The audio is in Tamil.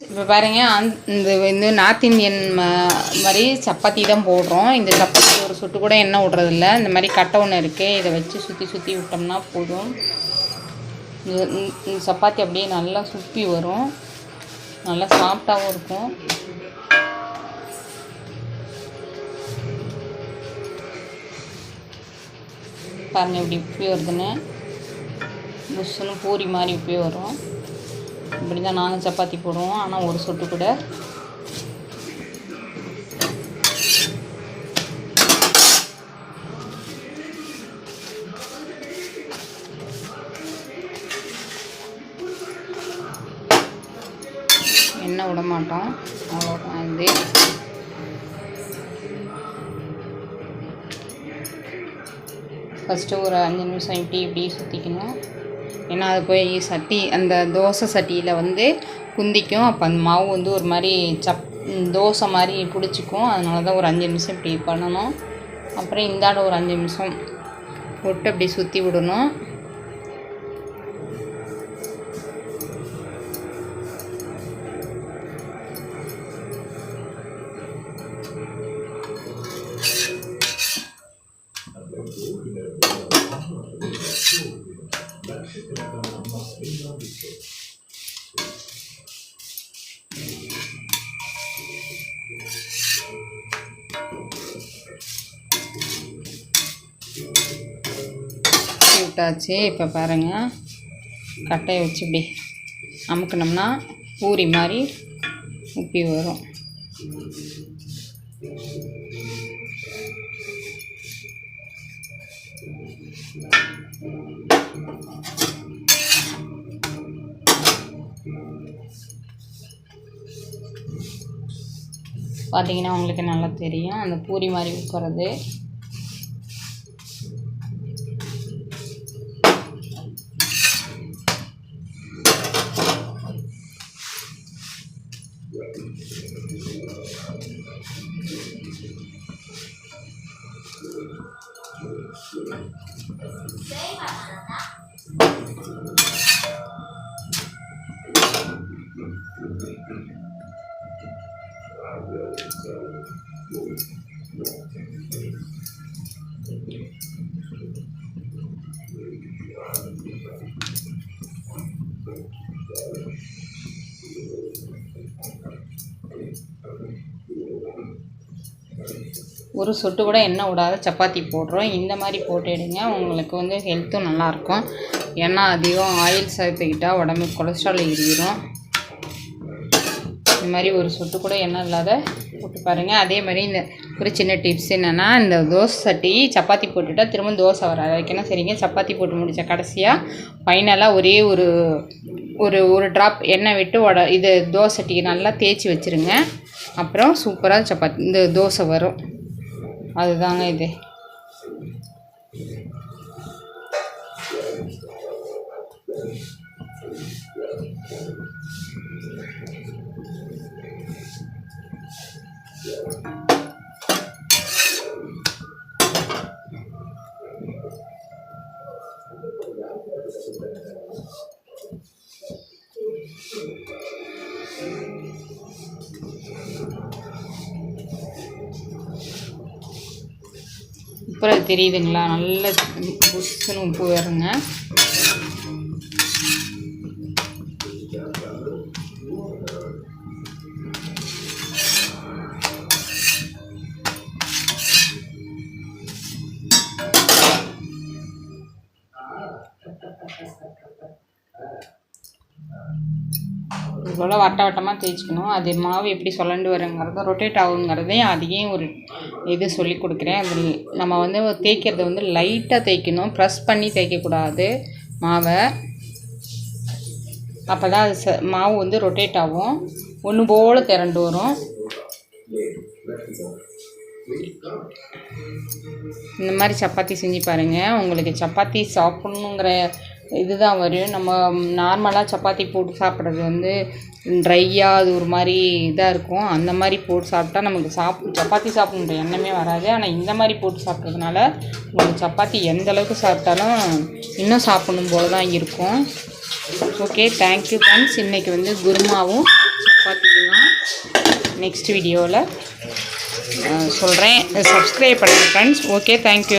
இப்போ பாருங்க அந்த இந்த இந்த நார்த் இந்தியன் ம- மாதிரி சப்பாத்தி தான் போடுறோம். இந்த சப்பாத்தி ஒரு சுட்டு கூட எண்ணெய் விட்றதில்ல. இந்த மாதிரி கட்டை ஒன்று இருக்குது இதை வச்சு சுற்றி சுற்றி விட்டோம்னா போதும். இந்த சப்பாத்தி அப்படியே நல்லா சுப்பி வரும். நல்லா சாஃப்டாகவும் இருக்கும். பாருங்கள் இப்படி உப்பி வருதுன்னு. புஷ்ஷுன்னு பூரி மாதிரி உப்பி வரும். இப்படி தான் நாங்கள் சப்பாத்தி போடுவோம். ஆனால் ஒரு சொட்டு கூட. எண்ணெய் விட மாட்டோம். அவ்வளோதான் இது. ஃபஸ்ட்டு ஒரு அஞ்சு நிமிஷம் இப்படி இப்படி சுற்றிக்கணும் ஏன்னா அது போய் சட்டி அந்த தோசை சட்டியில் வந்து குந்திக்கும். அப்போ அந்த மாவு வந்து ஒரு மாதிரி சப் தோசை மாதிரி பிடிச்சிக்கும். அதனால தான் ஒரு அஞ்சு நிமிஷம் இப்படி பண்ணணும். அப்புறம் இந்தாட ஒரு அஞ்சு நிமிஷம் விட்டு அப்படி சுற்றி விடணும். விட்டாச்சு இப்போ பாருங்கள் கட்டையை வச்சு இப்படி அமுக்கினோம்னா பூரி மாதிரி உப்பி வரும். பார்த்தீங்கன்னா உங்களுக்கு நல்லா தெரியும். அந்த பூரி மாதிரி உட்கறது ஒரு சொட்டு கூட எண்ணெய் விடாத சப்பாத்தி போடுறோம். இந்த மாதிரி போட்டு எடுங்க. உங்களுக்கு வந்து ஹெல்த்தும் நல்லாயிருக்கும். எண்ணெய் அதிகம் ஆயில் சேர்த்துக்கிட்டால் உடம்பு கொலஸ்ட்ரால் ஏறிடும் இந்த மாதிரி ஒரு சொட்டு கூட எண்ணெய் இல்லாத போட்டு பாருங்கள் அதே மாதிரி இந்த ஒரு சின்ன டிப்ஸ் என்னென்னா இந்த தோசை சட்டி சப்பாத்தி போட்டுட்டா திரும்ப தோசை வராது. அதுக்கு சரிங்க சப்பாத்தி போட்டு முடித்த கடைசியாக ஃபைனலாக ஒரே ஒரு ஒரு ஒரு ட்ராப் எண்ணெய் விட்டு உட இது தோசை சட்டியை நல்லா தேய்ச்சி வச்சுருங்க. அப்புறம் சூப்பராக சப்பாத்தி இந்த தோசை வரும். அதுதாங்க இது. இப்போ தெரியுதுங்களா? நல்ல புஷ்ஷுன்னு உப்பு வருங்க. இவ்வளோ வட்ட வட்டமாக தேய்ச்சிக்கணும். அது மாவு எப்படி சொல்லண்டு வருங்கிறத ரொட்டேட் ஆகுங்கிறதையும் அதையும் ஒரு இது சொல்லி கொடுக்குறேன். அது நம்ம வந்து தேய்க்கிறத வந்து லைட்டாக தேய்க்கணும். ப்ரெஸ் பண்ணி தேய்க்கக்கூடாது மாவை. அப்போ தான் அது ச மாவு வந்து ரொட்டேட் ஆகும். ஒன்று போல் திரண்டு வரும். இந்த மாதிரி சப்பாத்தி செஞ்சு பாருங்கள் உங்களுக்கு சப்பாத்தி சாப்பிட்ணுங்கிற இதுதான் வரும் நம்ம நார்மலாக சப்பாத்தி போட்டு சாப்பிட்றது வந்து ட்ரையாக அது ஒரு மாதிரி இதாக இருக்கும். அந்த மாதிரி போட்டு சாப்பிட்டா நமக்கு சாப் சப்பாத்தி சாப்பிட்ணுன்ற எண்ணமே வராது. ஆனால் இந்த மாதிரி போட்டு சாப்பிட்றதுனால உங்களுக்கு சப்பாத்தி எந்த அளவுக்கு சாப்பிட்டாலும் இன்னும் சாப்பிடணும் போல தான் இருக்கும் ஓகே தேங்க்யூ ஃப்ரெண்ட்ஸ் இன்றைக்கி வந்து குருமாவும் சப்பாத்திக்குலாம் நெக்ஸ்ட் வீடியோவில் சொல்கிறேன் சப்ஸ்கிரைப் பண்ணுங்கள் ஃப்ரெண்ட்ஸ் ஓகே தேங்க்யூ